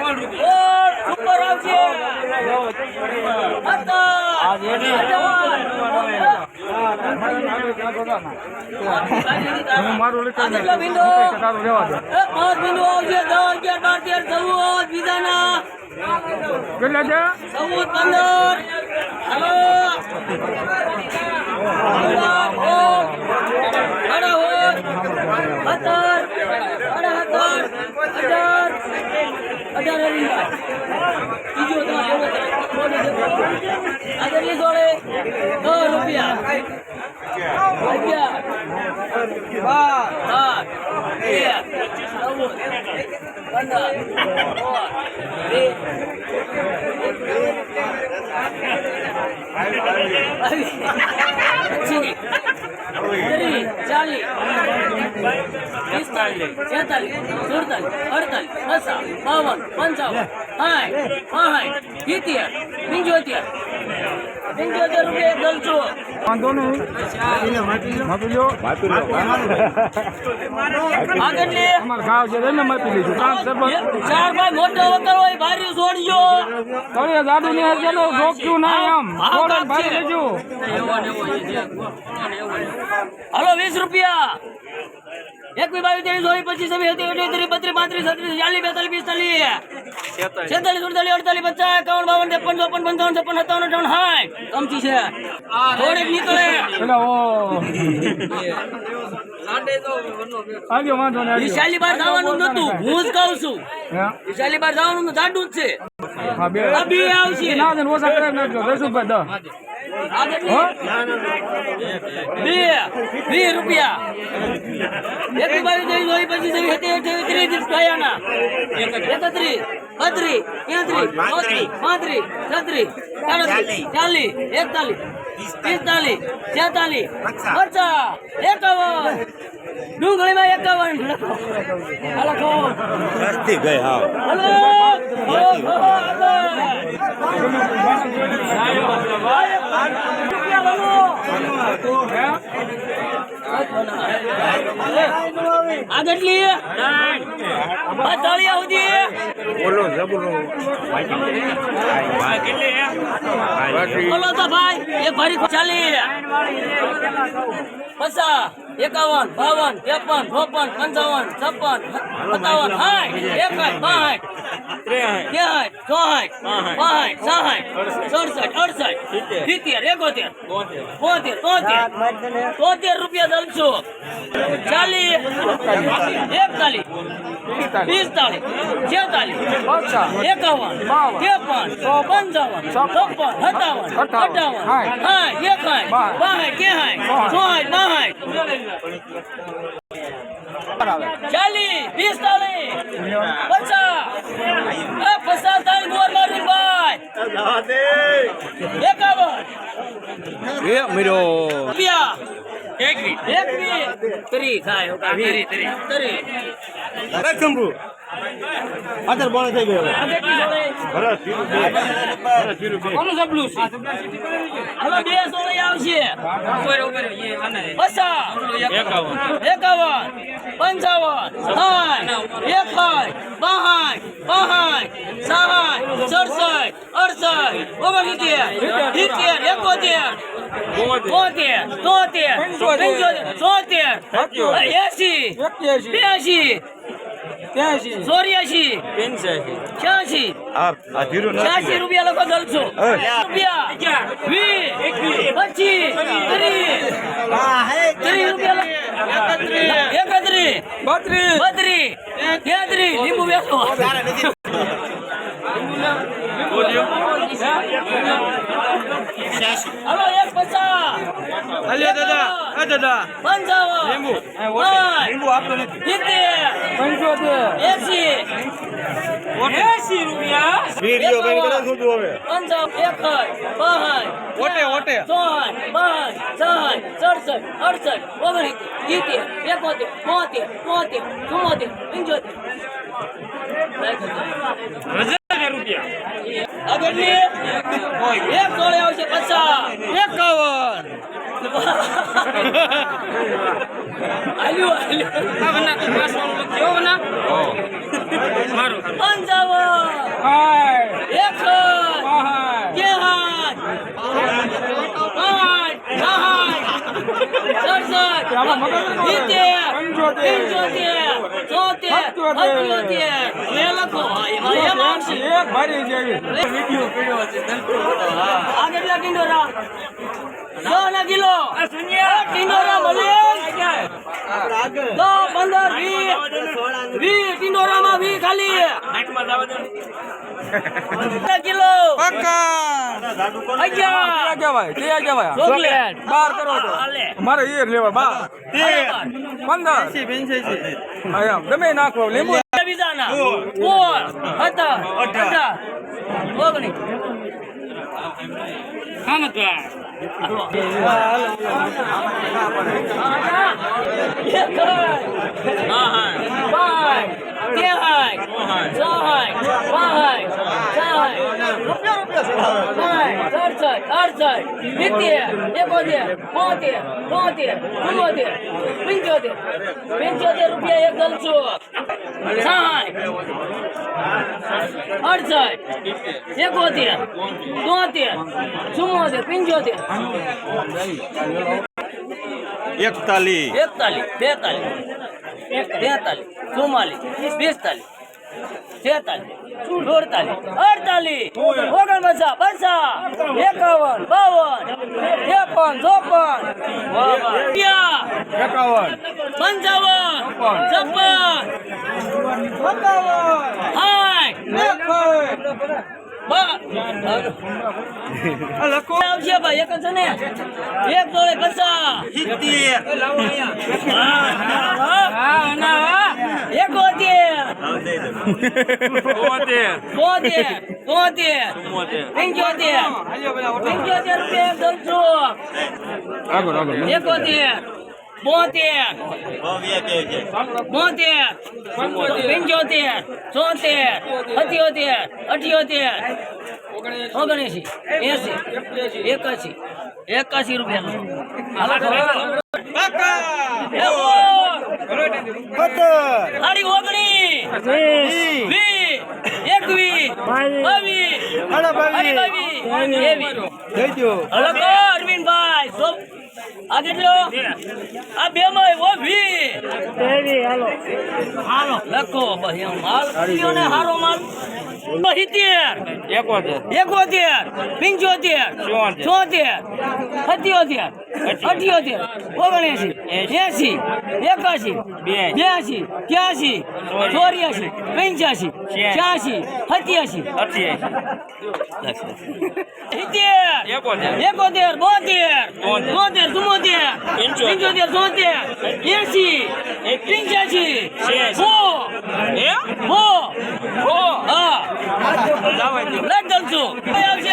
મારું તારું રહેવા દે. પાંચ બિંદુ આવશે. દસ અગિયાર બાર તેર ચૌદ બીજાના. કેટલા છે? ચૌદ પંદર. હાલો અઢાર હોત સત્તર સાડા સત્તર અઢાર અઢાર હરી બીજો તમારે આગળની જોડે દસ રૂપિયા અગિયાર બાર બાર તેર ચૌદ પંદર સોળ ત્રીસ ચાલીસ પિસ્તાલીસ છેતાલીસ સુડતાલીસ અડતાલીસ પચાસ બાવન પંચાવન સાઠ સાઠ સિત્તેર પંચોતેર પંચોતેર રૂપિયા ગલચો વાંધો નહીં. માપી લો આગળની. અમારે ગાવ છે એને માપી લઈશું કામ સરપંચ ચાર ભાઈ મોટો વકર હોય ભારી છોડજો તમે ગાડું ને છે ને આમ. થોડે ભાઈ લેજો. હલો વીસ રૂપિયા. એકવી બાવીસ ત્રેવીસ ચોવીસ પચીસ છવ્વીસ સત્યાવીસ ત્રીસ બત્રીસ પાંત્રીસ છત્રીસ ચાલીસ બેતાલીસ પિસ્તાલીસ છેતાલીસ સુડતાલીસ અડતાલીસ પચાસ એકાવન બાવન ત્રેપન ચોપન પંચાવન છપ્પન સત્તાવન અઠાવન હાય. કમથી છે. થોડીક નીકળે. આવ્યો વાંધો નહીં વિશાલી બાર જવાનું નતું. હું. જ કહું છું. વિશાલી બાર જવાનું જાડું જ છે. હા બે. બે આવશે. ના દે ને ઓછા કરી નાખજો. દસુભાઈ દસ. બે રૂપિયા. એક ત્રેવીસ ચોવીસ પચીસ છવ્વીસ સત્યાવીસ અઠ્યાવીસ ત્રીસ ત્રીસ એકત્રીસ બત્રીસ તેત્રીસ ચોત્રીસ પાંત્રીસ છત્રીસ સાડત્રીસ ચાલીસ એકતાલીસ. પિસ્તાલીસ છેતાલીસ પચાસ એકાવન. ડુંગળીમાં એકાવન. લખો રસ્તી ગઈ હા. આગળ. રૂપિયા આગળ સુધી બોલો જબરો. બોલો તો ભાઈ એક ભરી ચાલી પચાસ એકાવન બાવન ત્રેપન ચોપન પંચાવન છપ્પન સત્તાવન સાઠ એકસઠ બાસઠ ત્રેસઠ ચોસઠ પાંસઠ સાઠ સડસઠ અડસઠ સિત્તેર એકોતેર બોતેર તોતેર તોતેર રૂપિયા દલસો ચાલીસ એકતાલીસ. પિસ્તાલીસ છેતાલીસ. એકાવન. ત્રેપન. પંચાવન. છપ્પન. સત્તાવન. અઠાવન. સાઠ એકાઠ બાસઠ તેસાઠ ચોસઠ બાસઠ ચાલીસ. પિસ્તાલીસ પચાસ. એ પચાસ થાય મોર મારી ભાઈ. એકાવન. એ મર્યો રૂપિયા. એકવી એકવી ત્રી થાય ત્રી ત્રી ત્રી શંભુ અત્યારે બોલે થઈ ગયો કોનું છે. હલો બે સોળે આવશે. પચાસ એકાવન. પંચાવન. સાઠ એકસઠ બાસઠ બાસઠ સાઠ સડસઠ અડસઠ ઓગણસિત્તેર સિત્તેર એકોતેર બોતેર તોતેર પંચોતેર ચોતેર એસી બ્યાસી છ્યાસી આ આ ધીરું છ્યાસી રૂપિયા લખો દલસો રૂપિયા. વીસ. પચીસ. ત્રીસ. ત્રીસ રૂપિયા એકત્રીસ. બત્રીસ. બત્રીસ. તેત્રીસ. લીંબુ બેસો હલો એક પચાસ. અલ્યા દાદા આ દાદા. પંચાવન. લીંબુ. લીંબુ આપતો નથી. સિત્તેર. પંચોતેર. એસી એસી રૂપિયા. વીડિયો બંધ કરો તું હવે. પંચાવન. એકસઠ. બાસઠ. ઓટે, ઓટે. ચોસઠ. બાસઠ. સાઠ. સડસઠ. અડસઠ. ઓગણસિત્તેર. સિત્તેર. એકોતેર. બોતેર. તોતેર ચુમ્મોતેર પંચોતેર. આગળની એક જોડે આવશે પચાસ. એકાવન. આલ્યો આલ્યો હા વના પાસવાનું લખ્યો વના ઓ મારો 55 હાય 100 હાય કે હાય આગળ લાગી રા ના કિલો ટિંડોરા મળે દો પંદર વીસ. વીસ ટિંડોરામાં વીસ ખાલી. કેટલા કિલો બાર કરો મારે એ લેવા બાર. પંદર. ગમે નાખો લીંબુ. બીજાના. ઓગણીસ પંચોતેર રૂપિયા એક ગલસો સાઠ અડસઠ એકોતેર તોતેર ચુમ્મોતેર પંચોતેર. એકતાલીસ. એકતાલીસ બેતાલીસ તેતાલીસ ચુમ્માલીસ પિસ્તાલીસ છેતાલીસ સુડતાલીસ અડતાલીસ ઓગણપચાસ પચાસ એકાવન બાવન ત્રેપન ચોપન એકાવન. પંચાવન છપ્પન સાઠ આવશે ભાઈ એક છે ને એક જોડે પચાસ એકોતેર બોતેર બોતેર પંચોતેર પંચોતેર રૂપિયા આગળ એકોતેર બોતેર બોતેર પંચોતેર ચોતેર સત્યોતેર અઠ્યોતેર ઓગણએસી એસી એકાશી. એકાશી રૂપિયા સાડી ઓગણીસ. વીસ. એકવીસ. બાવીસ. સાડી બાવીસ. ત્રેવીસ હલકો અરવિંદભાઈ. સો. આ કેટલો? આ બે માં ઓ ભી હાલો. લખો. બસ એમ. માલ હારો માલ. સિત્તેર એકોતેર. પંચોતેર. ચોતેર. સત્યોતેર. અઠ્યોતેર. ઓગણએસી એસી એકાશી. બ્યાસી ત્યાસી ચોર્યાસી પંચ્યાસી છ્યાસી સત્યાસી સિત્તેર. એકોતેર. બોતેર. બોતેર. ચુમ્મોતેર પંચોતેર. ચોતેર. એસી પંચ્યાસી સો સો હા. લટ દલશું આવશે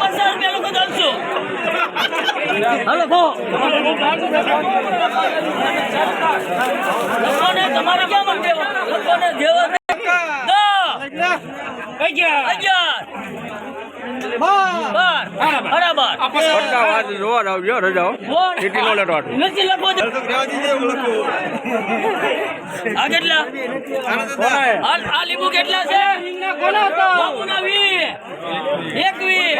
પચાસ પચાસ લોકો દલશું હાલો ભો લોકોને તમારે ક્યાં દેવો લોકોને દેવો દસ. બરાબર. જોવા આવજો રજાઓ કોણ નથી લખો. આ કેટલા? આ આ લીંબુ કેટલા છે? બાપુના વી એકવી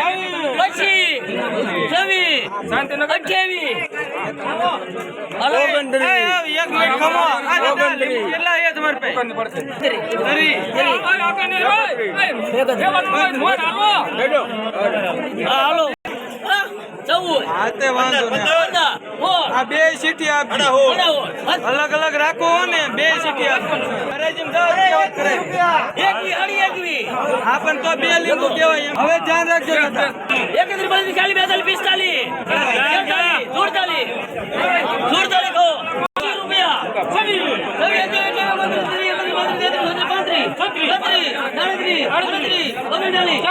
પછી છવ્વીસ. અઠ્યાવીસ. હલો હા, આ બે સીટી અલગ અલગ રાખો ને બે સીટી આપી એકવી એકવી હા પણ તો બે લીંબુ કહેવાય હવે ધ્યાન રાખજો. એકત્રીસ બત્રીસ ચાલીસ બેતાલીસ પિસ્તાલીસ સુડતાલીસ સુડતાલીસ કહો રૂપિયા છવ્વીસ, અઠ્યાવીસ, અઠ્યાવીસ, બત્રીસ, તેત્રીસ, પાંત્રીસ, પાંત્રીસ, સાડત્રીસ, અડત્રીસ, ઓગણચાલીસ,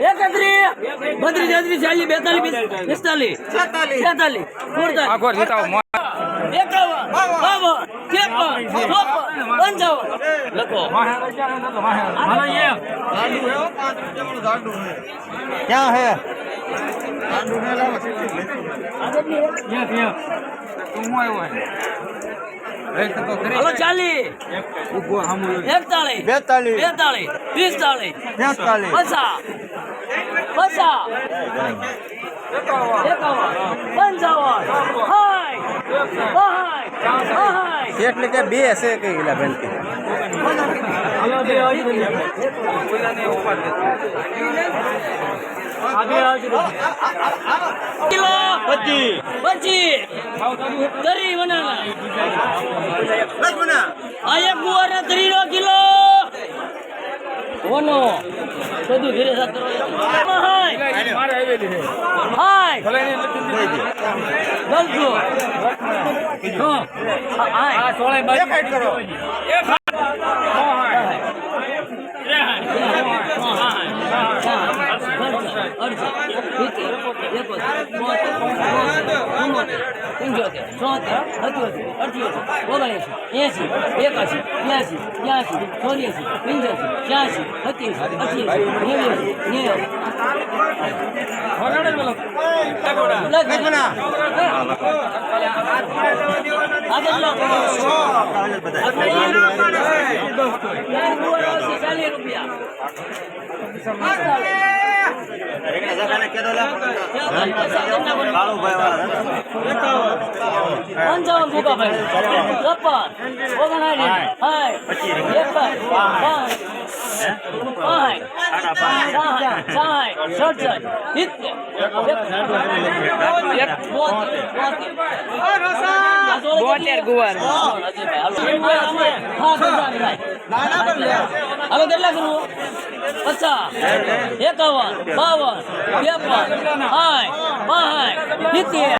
એકત્રીસ બત્રીસ તેત્રીસ ચાલીસ બેતાલીસ પિસ્તાલીસ છેતાલીસ. સુડતાલીસ. એકાવન બાવન ત્રેપન ચોપન પંચાવન લખો ક્યાં હે તું આવ્યો રેખ તો કરી હાલો ચાલીસ એકતાલીસ. બેતાલીસ. બેતાલીસ. પિસ્તાલીસ. પચાસ. પચાસ એકાવન પંચાવન હાય હાય હાય એટલે કે બે છે કઈ ગયેલા બેન કિલો. પચીસ. પચીસ. તરી બનાના. આ એક ગુવાર ના તરી નો કિલો. ઓનો. બધું ધીરે સાથે હાય. મારે આવેલી છે. હાય. ભલે એને લખી દીધી. ગલજો હા. હાય. સોળે બાજુ કરો એસી એકાસી બ્યાસી ત્યાસી ચોર્યાસી પંચ્યાસી છ્યાસી સત્યાસી અઠ્યાસી નેવ્યાસી બોલો. આગળ ચાલીસ રૂપિયા પંચાવન ભૂકા ભાઈ છપ્પન ઓગણસાઠ હાય એકાવન પાંચ સાઠ સાઠ સડસઠ સિત્તેર ગુવાર હવે કેટલા કરવું પચાસ. એકાવન બાવન ત્રેપન સાઠ પાંચ સિત્તેર.